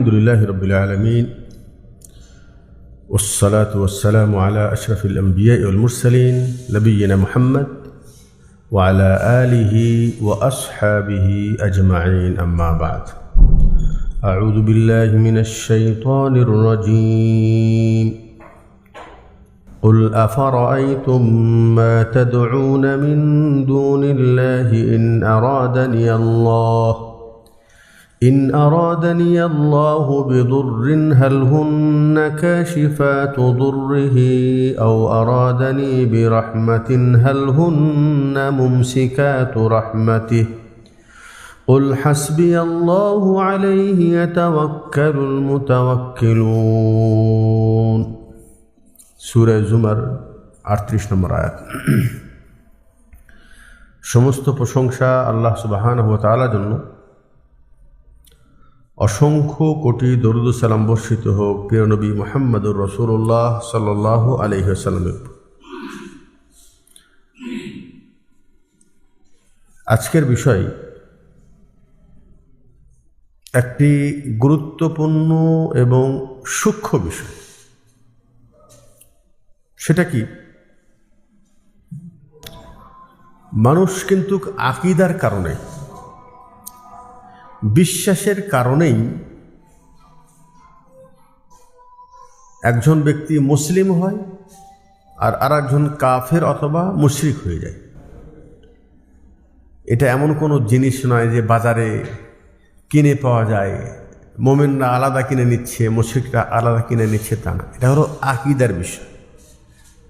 الحمد لله رب العالمين والصلاة والسلام على أشرف الأنبياء والمرسلين نبينا محمد وعلى آله وأصحابه أجمعين أما بعد. أعوذ بالله من الشيطان الرجيم. قل أفرأيتم ما تدعون من دون الله إن أرادني الله إن أرادني الله بضر هل هن كاشفات ضره أو أرادني برحمة هل هن ممسكات رحمته قل حسبي الله عليه يتوكل المتوكلون سورة زمر আটত্রিশ নম্বর আয়াত সমস্ত প্রশংসা আল্লাহ সুবাহান তাআলা জন্য অসংখ্য কোটি দরুদ সালাম বর্ষিত হোক, প্রিয় নবী মোহাম্মদুর রসুল্লাহ সাল্লাহ আলহিহাসাল্লামের আজকের বিষয়, একটি গুরুত্বপূর্ণ এবং সূক্ষ্ম বিষয়। সেটা কি? মানুষ কিন্তু আকিদার কারণে বিশ্বাসের কারণেই একজন ব্যক্তি মুসলিম হয় আর আর একজন কাফের অথবা মুশরিক হয়ে যায়। এটা এমন কোনো জিনিস নয় যে বাজারে কিনে পাওয়া যায়, মোমেনরা আলাদা কিনে নিচ্ছে, মুশরিকরা আলাদা কিনে নিচ্ছে তা না। এটা হলো আকিদার বিষয়।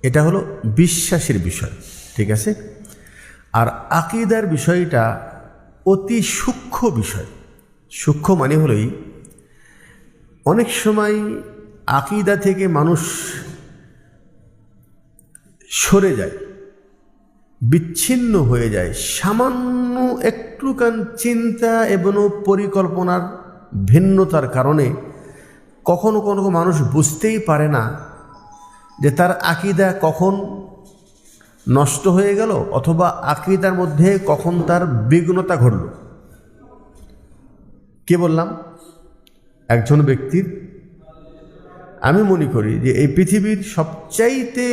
এটা হলো বিশ্বাসের বিষয়, ঠিক আছে? আর আকিদার বিষয়টা অতি সূক্ষ্ম বিষয়। সূক্ষ্ম মানে হলেই অনেক সময় আকিদা থেকে মানুষ সরে যায়, বিচ্ছিন্ন হয়ে যায়, সামান্য একটুখান চিন্তা এবং পরিকল্পনার ভিন্নতার কারণে কখনো কোনো মানুষ বুঝতেই পারে না যে তার আকিদা কখন নষ্ট হয়ে গেল অথবা আকিদার মধ্যে কখন তার বিঘ্নতা ঘটল। কে বললাম? একজন ব্যক্তির। আমি মনে করি যে এই পৃথিবীর সবচাইতে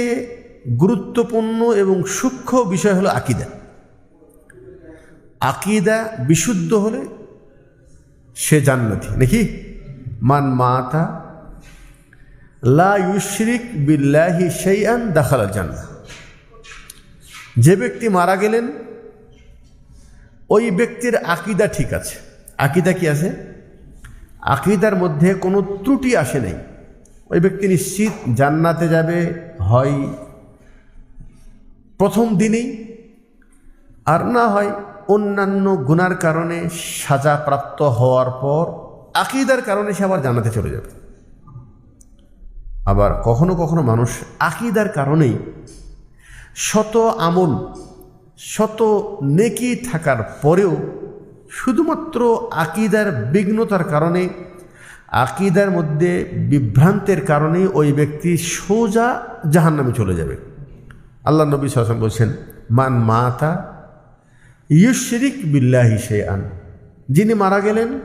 গুরুত্বপূর্ণ এবং সূক্ষ্ম বিষয় হলো আকিদা। আকিদা বিশুদ্ধ হলে সে জান্নাতি, নাকি? মান মাতা লা ইউশরিক বিল্লাহি শাইআন দাখালা জান্নাহ। যে ব্যক্তি মারা গেলেন, ওই ব্যক্তির আকিদা ঠিক আছে। আকিদা কি আছে? আকিদার মধ্যে কোনো ত্রুটি আসে নাই। ওই ব্যক্তি নিশ্চিত জান্নাতে যাবে, হয় প্রথম দিনেই, আর না হয় অন্যান্য গুনার কারণে সাজা প্রাপ্ত হওয়ার পর আকিদার কারণে সে আবার জান্নাতে চলে যাবে। আবার কখনো কখনো মানুষ আকিদার কারণেই শত আমল, শত নেকি থাকার পরেও শুধুমাত্র আকিদার বিঘ্নতার কারণে, আকিদার মধ্যে বিভ্রান্তের কারণে ওই ব্যক্তি সোজা জাহান্নামে চলে যাবে। আল্লাহ নবী সাসম বলছেন, মান মাতা ইউশরিক বিল্লাহি সে আন যিনি মারা গেলেন,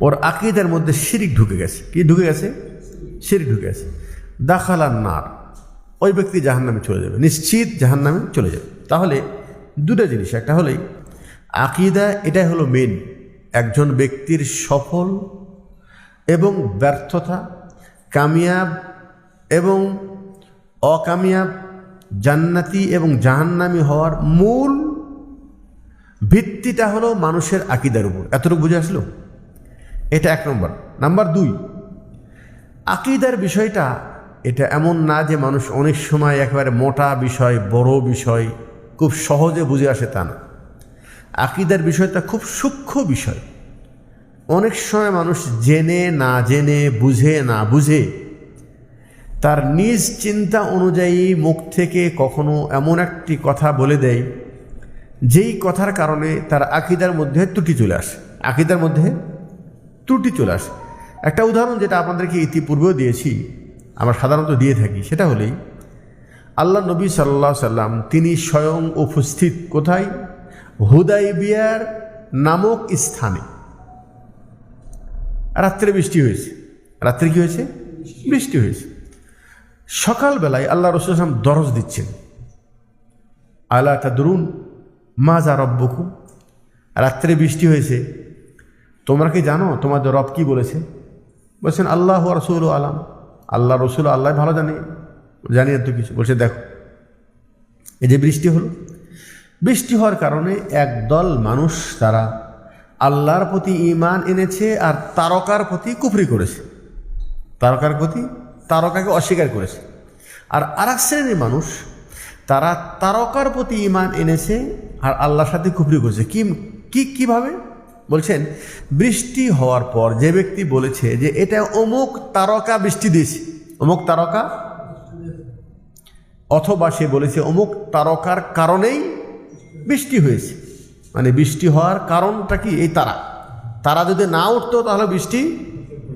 ওর আকিদার মধ্যে শিরিক ঢুকে গেছে। কি ঢুকে গেছে? শিরিক ঢুকে গেছে। দাখালার নার। ওই ব্যক্তি জাহান নামে চলে যাবে, নিশ্চিত জাহান নামে চলে যাবে। তাহলে দুটো জিনিস, একটা হলেই আকিদা এটাই হলো মেন একজন ব্যক্তির সফল এবং ব্যর্থতা, কামিয়াব এবং অকামিয়াব, জান্নাতি এবং জাহান্নামি হওয়ার মূল ভিত্তিটা হলো মানুষের আকিদার উপর। এতটুকু বুঝে আসলো? এটা এক নম্বর। নাম্বার দুই, আকিদার বিষয়টা এটা এমন না যে মানুষ অনেক সময় একেবারে মোটা বিষয়, বড় বিষয়, খুব সহজে বুঝে আসে তা না। আকিদার বিষয়টা খুব সূক্ষ্ম বিষয়। অনেক সময় মানুষ জেনে, না জেনে, বুঝে, না বুঝে, তার নিজ চিন্তা অনুযায়ী মুখ থেকে কখনো এমন একটি কথা বলে দেয়, যেই কথার কারণে তার আকিদার মধ্যে ত্রুটি চলে আসে। আকিদার মধ্যে ত্রুটি চলে আসে। একটা উদাহরণ যেটা আপনাদেরকে ইতিপূর্বেও দিয়েছি, আমরা সাধারণত দিয়ে থাকি, সেটা হলেই, আল্লাহ নবী সাল্লাহ সাল্লাম তিনি স্বয়ং উপস্থিত কোথায়? হুদাই বিয়ার নামক স্থানে। রাত্রে বৃষ্টি হয়েছে। রাত্রে কি হয়েছে? বৃষ্টি হয়েছে। সকালবেলায় আল্লাহ রসুল আসলাম দরজ দিচ্ছেন। আল্লাহ দরুন মা যা রব্বকুম? রাত্রে বৃষ্টি হয়েছে। তোমরা কি জানো তোমাদের রব কি বলেছে? বলছেন, আল্লাহ রসুল আলাম। আল্লাহ রসুল আল্লাহ ভালো জানে জানি তো কিছু। বলছে, দেখো, এই যে বৃষ্টি হলো বৃষ্টি হওয়ার কারণে একদল মানুষ তারা আল্লাহর প্রতি ইমান এনেছে আর তারকার প্রতি কুফরি করেছে। তারকার প্রতি তারকাকে অস্বীকার করেছে। আর আর এক শ্রেণির মানুষ তারা তারকার প্রতি ইমান এনেছে আর আল্লাহর সাথে কুফরি করেছে। কি কি, কীভাবে? বলছেন, বৃষ্টি হওয়ার পর যে ব্যক্তি বলেছে যে এটা অমুক তারকা বৃষ্টি দিয়েছে। অমুক তারকা? অথবা সে বলেছে অমুক তারকার কারণেই বৃষ্টি হয়েছে। মানে বৃষ্টি হওয়ার কারণটা কি? এই তারা। তারা যদি না উঠতো তাহলে বৃষ্টি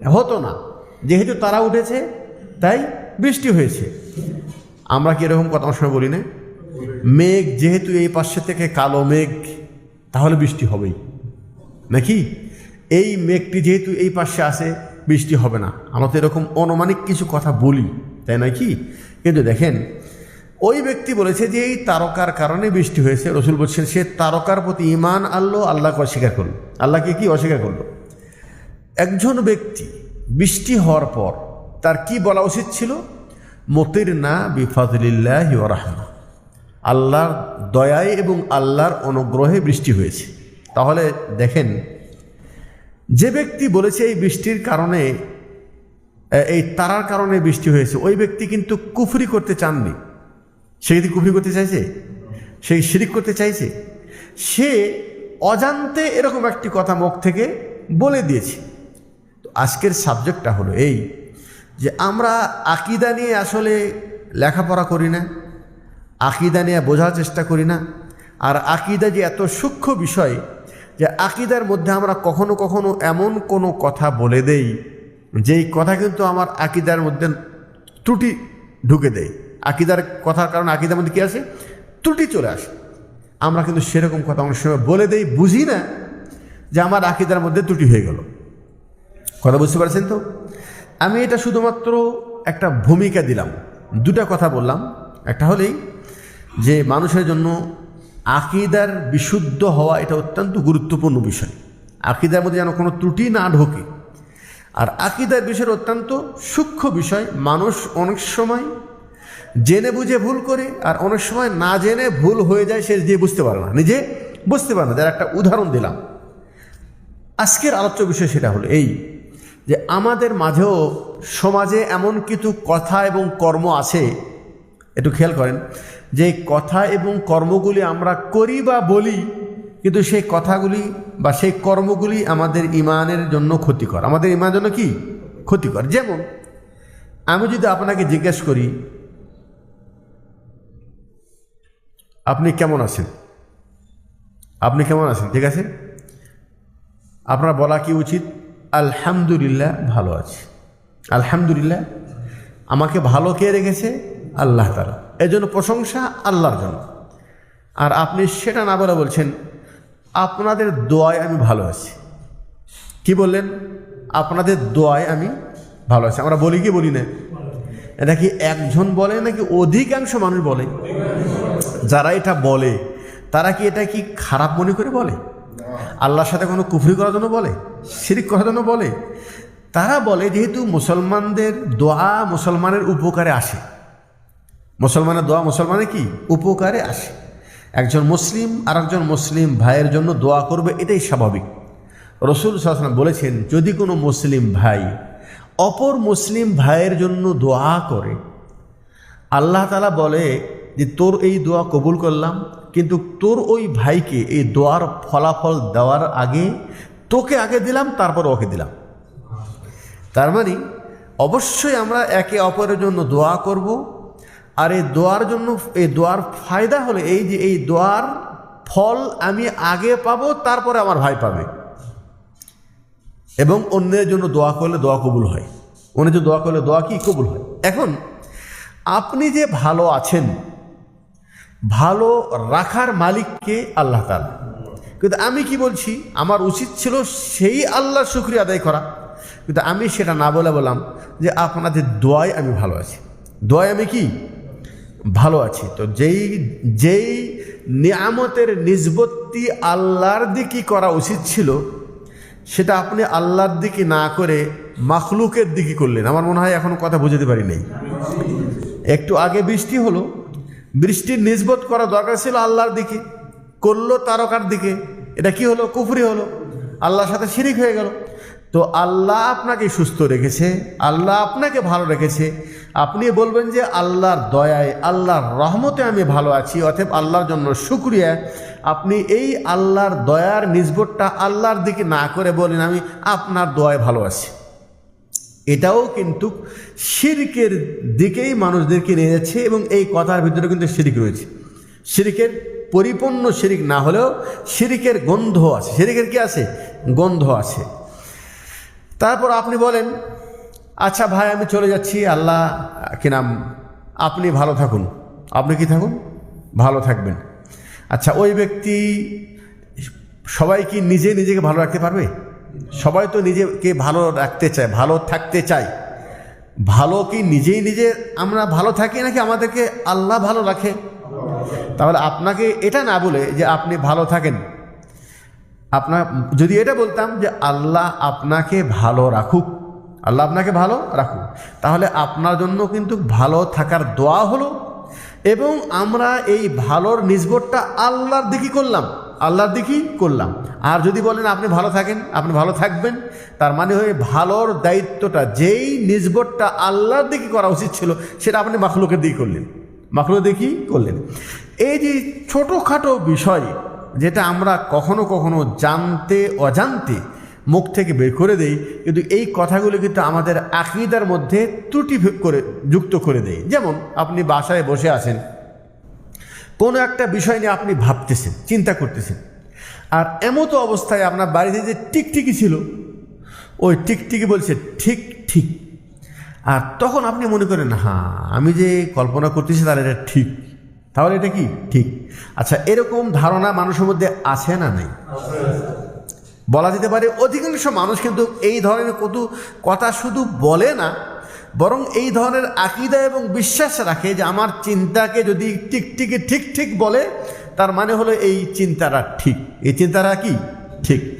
হতো না। যেহেতু তারা উঠেছে, তাই বৃষ্টি হয়েছে। আমরা কি এরকম কথা সময় বলি না মেঘ যেহেতু এই পাশে থেকে কালো মেঘ, তাহলে বৃষ্টি হবেই। নাকি? এই মেঘটি যেহেতু এই পাশে আসে বৃষ্টি হবে না। আমরা তো এরকম অনুমানিক কিছু কথা বলি, তাই নয় কি? কিন্তু দেখেন ওই ব্যক্তি বলেছে যে, এই তারকার কারণে বৃষ্টি হয়েছে। রসুল বলছেন, সে তারকার প্রতি ইমান আনলো আল্লাহকে অস্বীকার করল? আল্লাহকে কি অস্বীকার করল? একজন ব্যক্তি বৃষ্টি হওয়ার পর তার কি বলা উচিত ছিল? মতির না বিফাদুলিল্লাহ রহমা আল্লাহর দয়ায় এবং আল্লাহর অনুগ্রহে বৃষ্টি হয়েছে। তাহলে দেখেন, যে ব্যক্তি বলেছে এই বৃষ্টির কারণে এই তারার কারণে বৃষ্টি হয়েছে, ওই ব্যক্তি কিন্তু কুফরি করতে চাননি। সে যদি কুফরি করতে চাইছে? সেই শিরিক করতে চাইছে? সে অজান্তে এরকম একটি কথা মুখ থেকে বলে দিয়েছে। তো আজকের সাবজেক্টটা হলো এই যে আমরা আকিদা নিয়ে আসলে লেখাপড়া করি না, আকিদা নিয়ে বোঝার চেষ্টা করি না, আর আকিদা যে এত সূক্ষ্ম বিষয় যে আকিদার মধ্যে আমরা কখনো কখনো এমন কোনো কথা বলে দেই, যেই কথা কিন্তু আমার আকিদার মধ্যে ত্রুটি ঢুকে দেয়। আকিদার কথার কারণে আকিদার মধ্যে কী আসে ত্রুটি চলে আসে। আমরা কিন্তু সেরকম কথা অনেক সময় বলে দেই, বুঝি না যে আমার আকিদার মধ্যে ত্রুটি হয়ে গেল। কথা বুঝতে পারছেন তো? আমি এটা শুধুমাত্র একটা ভূমিকা দিলাম। দুটা কথা বললাম। একটা হলেই যে মানুষের জন্য আকিদার বিশুদ্ধ হওয়া এটা অত্যন্ত গুরুত্বপূর্ণ বিষয়। আকিদার মধ্যে যেন কোনো ত্রুটি না ঢোকে। আর আকিদার বিষয়ের অত্যন্ত সূক্ষ্ম বিষয়। মানুষ অনেক সময় জেনে বুঝে ভুল করে, আর অনেক সময় না জেনে ভুল হয়ে যায়, সে দিয়ে বুঝতে পারে না। নিজে বুঝতে পারে না। যার একটা উদাহরণ দিলাম। আজকের আলোচ্য বিষয় সেটা হলো এই যে, আমাদের মাঝেও সমাজে এমন কিছু কথা এবং কর্ম আছে, একটু খেয়াল করেন, যে কথা এবং কর্মগুলি আমরা করি বা বলি, কিন্তু সেই কথাগুলি বা সেই কর্মগুলি আমাদের ইমানের জন্য ক্ষতিকর। আমাদের ইমানের জন্য কি? ক্ষতিকর। যেমন, আমি যদি আপনাকে জিজ্ঞেস করি আপনি কেমন আছেন? আপনি কেমন আছেন? ঠিক আছে? আপনার বলা কি উচিত? আলহামদুলিল্লাহ ভালো আছে। আলহামদুলিল্লাহ। আমাকে ভালো কে রেখেছে? আল্লাহ তালা এজন্য প্রশংসা আল্লাহর জন্য। আর আপনি সেটা না বলে বলছেন, আপনাদের দোয়ায় আমি ভালো আছি। কি বললেন? আপনাদের দোয়ায় আমি ভালো আছি। আমরা বলি কি বলি না? এটা কি একজন বলে নাকি অধিকাংশ মানুষ বলে? যারা এটা বলে, তারা কি এটা কি খারাপ মনে করে বলে? আল্লাহর সাথে কোনো কুফরি করার জন্য বলে? শিরিক করার জন্য বলে? তারা বলে যেহেতু মুসলমানদের দোয়া মুসলমানের উপকারে আসে। মুসলমানের দোয়া মুসলমানের কি? উপকারে আসে। একজন মুসলিম আর একজন মুসলিম ভাইয়ের জন্য দোয়া করবে, এটাই স্বাভাবিক। রসুল সাল্লাম বলেছেন, যদি কোনো মুসলিম ভাই অপর মুসলিম ভাইয়ের জন্য দোয়া করে, আল্লাহ তালা বলে যে তোর এই দোয়া কবুল করলাম, কিন্তু তোর ওই ভাইকে এই দোয়ার ফলাফল দেওয়ার আগে তোকে আগে দিলাম, তারপর ওকে দিলাম। তার মানে অবশ্যই আমরা একে অপরের জন্য দোয়া করব, আর এই দোয়ার জন্য, এই দোয়ার ফায়দা হলে এই যে এই দোয়ার ফল আমি আগে পাবো, তারপরে আমার ভাই পাবে। এবং অন্যের জন্য দোয়া করলে দোয়া কবুল হয়। অন্যের জন্য দোয়া করলে দোয়া কি? কবুল হয়। এখন, আপনি যে ভালো আছেন ভালো রাখার মালিককে আল্লাহ তালা কিন্তু আমি কি বলছি? আমার উচিত ছিল সেই আল্লাহর শুক্রিয়া আদায় করা। কিন্তু আমি সেটা না বলে বললাম যে আপনাদের দোয়ায় আমি ভালো আছি। দোয়ায় আমি কি? ভালো আছি। তো যেই যেই নিয়ামতের নিজবত্তি আল্লাহর দিকে করা উচিত ছিল, সেটা আপনি আল্লাহর দিকে না করে মাখলুকের দিকে করলেন। আমার মনে হয় এখনও কথা বুঝাতে পারি নাই। একটু আগে বৃষ্টি হলো বৃষ্টির নিজবত করা দরকার ছিল আল্লাহর দিকে, করল তারকার দিকে। এটা কি হলো? কুফরি হলো। আল্লাহর সাথে শিরিক হয়ে গেল। তো আল্লাহ আপনাকে সুস্থ রেখেছে, আল্লাহ আপনাকে ভালো রেখেছে। আপনি বলবেন যে আল্লাহর দয়ায়, আল্লাহর রহমতে আমি ভালো আছি, অতএব আল্লাহর জন্য শুক্রিয়া। আপনি এই আল্লাহর দয়ার নিজবতটা আল্লাহর দিকে না করে বলেন, আমি আপনার দয়ায় ভালো আছি। এটাও কিন্তু শিরিকের দিকেই মানুষদেরকে নিয়ে যাচ্ছে এবং এই কথার ভিতরে কিন্তু শিরিক রয়েছে। শিরিকের পরিপূর্ণ শিরিক না হলেও শিরিকের গন্ধ আছে। শিরিকের কি আছে? গন্ধ আছে। তারপর আপনি বলেন আচ্ছা ভাই, আমি চলে যাচ্ছি। আল্লাহ কি নাম? আপনি ভালো থাকুন। আপনি কি থাকুন? ভালো থাকবেন। আচ্ছা ওই ব্যক্তি সবাই কি নিজে নিজেকে ভালো রাখতে পারবে? সবাই তো নিজেকে ভালো রাখতে চায়, ভালো থাকতে চায়। ভালো কি নিজেই নিজে আমরা ভালো থাকি নাকি আমাদেরকে আল্লাহ ভালো রাখে? তাহলে আপনাকে এটা না বলে যে আপনি ভালো থাকেন। আপনার, যদি এটা বলতাম যে আল্লাহ আপনাকে ভালো রাখুক, আল্লাহ আপনাকে ভালো রাখুক, তাহলে আপনার জন্য কিন্তু ভালো থাকার দোয়া হলো এবং আমরা এই ভালোর নিজবতটা আল্লাহর দিকে করলাম। আল্লাহর দিকেই করলাম। আর যদি বলেন, আপনি ভালো থাকেন, আপনি ভালো থাকবেন, তার মানে হয়ে ভালোর দায়িত্বটা, যেই নিজবতটা আল্লাহর দিকে করা উচিত ছিল, সেটা আপনি মাখলুকের দিকে করলেন। মাখলুক দেখি করলেন? এই যে ছোটোখাটো বিষয়, যেটা আমরা কখনো কখনো জানতে, অজান্তে মুখ থেকে বের করে দেই, কিন্তু এই কথাগুলো কিন্তু আমাদের আকিদার মধ্যে ত্রুটি করে, যুক্ত করে দেয়। যেমন, আপনি বাসায় বসে আছেন কোনো একটা বিষয় নিয়ে আপনি ভাবতেছেন, চিন্তা করতেছেন। আর এমতো অবস্থায় আপনার বাড়িতে যে টিকটিকি ছিল, ওই টিকটিকি বলছে, ঠিক ঠিক। আর তখন আপনি মনে করেন হ্যাঁ আমি যে কল্পনা করতেছি তাহলে এটা ঠিক। তাহলে এটা কি? ঠিক। আচ্ছা এরকম ধারণা মানুষের মধ্যে আছে না নাই? বলা যেতে পারে, অধিকাংশ মানুষ কিন্তু এই ধরনের কত কথা শুধু বলে না বরং এই ধরনের আকিদা এবং বিশ্বাস রাখে যে আমার চিন্তাকে যদি টিকটিকে ঠিক ঠিক বলে, তার মানে হলো এই চিন্তাটা ঠিক। এই চিন্তাটা কি? ঠিক।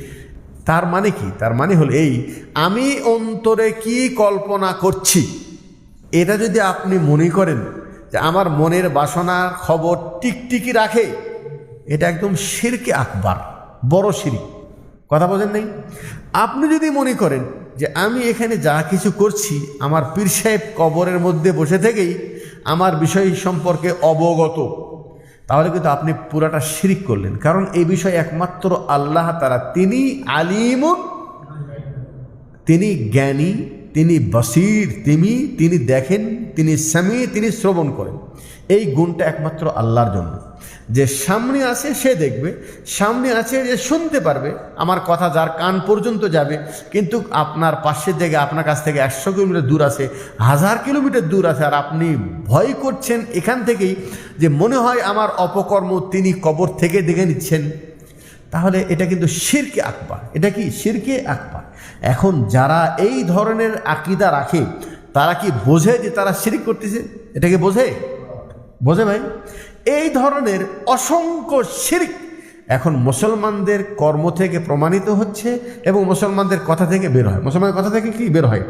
তার মানে কি? তার মানে হলো এই, আমি অন্তরে কি কল্পনা করছি? এটা যদি আপনি মনে করেন যে আমার মনের বাসনার খবর টিকটিকি রাখে, এটা একদম শিরকে আকবার, বড় শিরিক কথা বোঝেন নেই? আপনি যদি মনে করেন যে আমি এখানে যা কিছু করছি, আমার পীর সাহেব কবরের মধ্যে বসে থেকেই আমার বিষয় সম্পর্কে অবগত। তাহলে কিন্তু আপনি পুরাটা শিরিক করলেন। কারণ এই বিষয়ে একমাত্র আল্লাহ তারা তিনি আলিমুন, তিনি জ্ঞানী তিনি বসির, তিনি তিনি দেখেন, তিনি স্বামী, তিনি শ্রবণ করেন। এই গুণটা একমাত্র আল্লাহর জন্য। যে সামনে আছে, সে দেখবে। সামনে আছে, যে শুনতে পারবে। আমার কথা যার কান পর্যন্ত যাবে। কিন্তু আপনার পাশের জায়গায় আপনার কাছ থেকে একশো কিলোমিটার দূর আছে, হাজার কিলোমিটার দূর আছে, আর আপনি ভয় করছেন এখান থেকেই যে মনে হয় আমার অপকর্ম তিনি কবর থেকে দেখে নিচ্ছেন। তাহলে এটা কিন্তু শিরকে আকবার। এটা কি? শিরকে আকবার। এখন যারা এই ধরনের আকিদা রাখে, তারা কি বোঝে যে তারা শিরিক করতেছে? এটাকে বোঝে? বোঝে ভাই। এই ধরনের অসংখ্য শিরিক এখন মুসলমানদের কর্ম থেকে প্রমাণিত হচ্ছে এবং মুসলমানদের কথা থেকে বের হয়। মুসলমানের কথা থেকে কি? বের হয়।